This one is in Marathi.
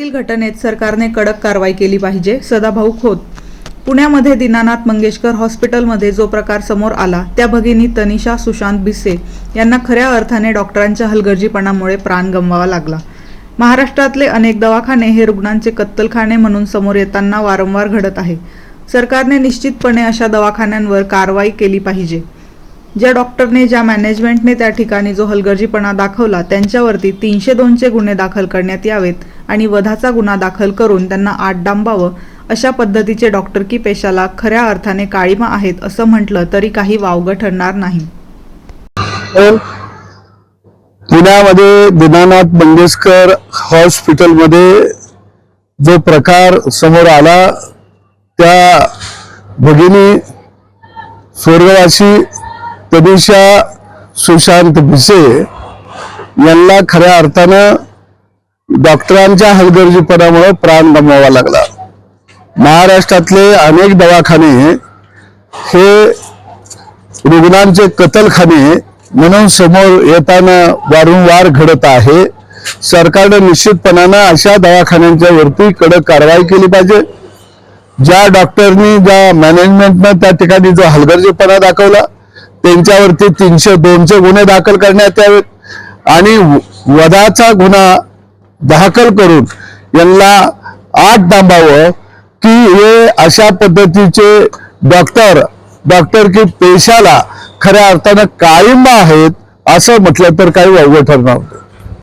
पुण्यातील घटनेत सरकारने कडक कारवाई केली पाहिजे सदाभाऊ खोत. पुण्यामध्ये दीनानाथ मंगेशकर हॉस्पिटलमध्ये जो प्रकार समोर आला त्या भगिनी तनिषा सुशांत बिसे यांना खऱ्या अर्थाने डॉक्टरांच्या हलगर्जीपणामुळे प्राण गमवावा लागला. महाराष्ट्रातले अनेक दवाखाने हे रुग्णांचे कत्तलखाने म्हणून समोर येताना वारंवार घडत आहे. सरकारने निश्चितपणे अशा दवाखान्यांवर कारवाई केली पाहिजे. ज्या डॉक्टरने ज्या मॅनेजमेंटने त्या ठिकाणी जो हलगर्जीपणा दाखवला त्यांच्यावरती तीनशे दोनचे गुन्हे दाखल करण्यात यावेत आणि वधाचा गुन्हा दाखल करून त्यांना आत डांबावं अशा पद्धतीचे डॉक्टरकी पेशाला खऱ्या अर्थाने काळीमा आहेत असं म्हटलं तरी काही वावगं ठरणार नाही. पुण्यामध्ये दीनानाथ मंगेशकर हॉस्पिटलमध्ये जो प्रकार समोर आला त्या भगिनी स्वर्गवासी तनिषा सुशांत भिसे यांना खऱ्या अर्थानं डॉक्टरांच्या हलगर्जीपणामुळे प्राण गमवावा लागला. महाराष्ट्रातले अनेक दवाखाने हे रुग्णांचे कतलखाने म्हणून समोर येताना वारंवार घडत आहे. सरकारनं निश्चितपणानं अशा दवाखान्यांच्या वरती कडक कारवाई केली पाहिजे. ज्या डॉक्टरनी ज्या मॅनेजमेंटनं त्या ठिकाणी जो हलगर्जीपणा दाखवला त्यांच्यावरती तीनशे दोनचे गुन्हे दाखल करण्यात यावेत. आणि व- वधाचा गुन्हा दाखल करून यांना आत थांबावं की हे अशा पद्धतीचे डॉक्टर डॉक्टर की पेशाला खऱ्या अर्थानं काळिंबा आहेत असं म्हटलं तर काही वावगं ठरणार होतं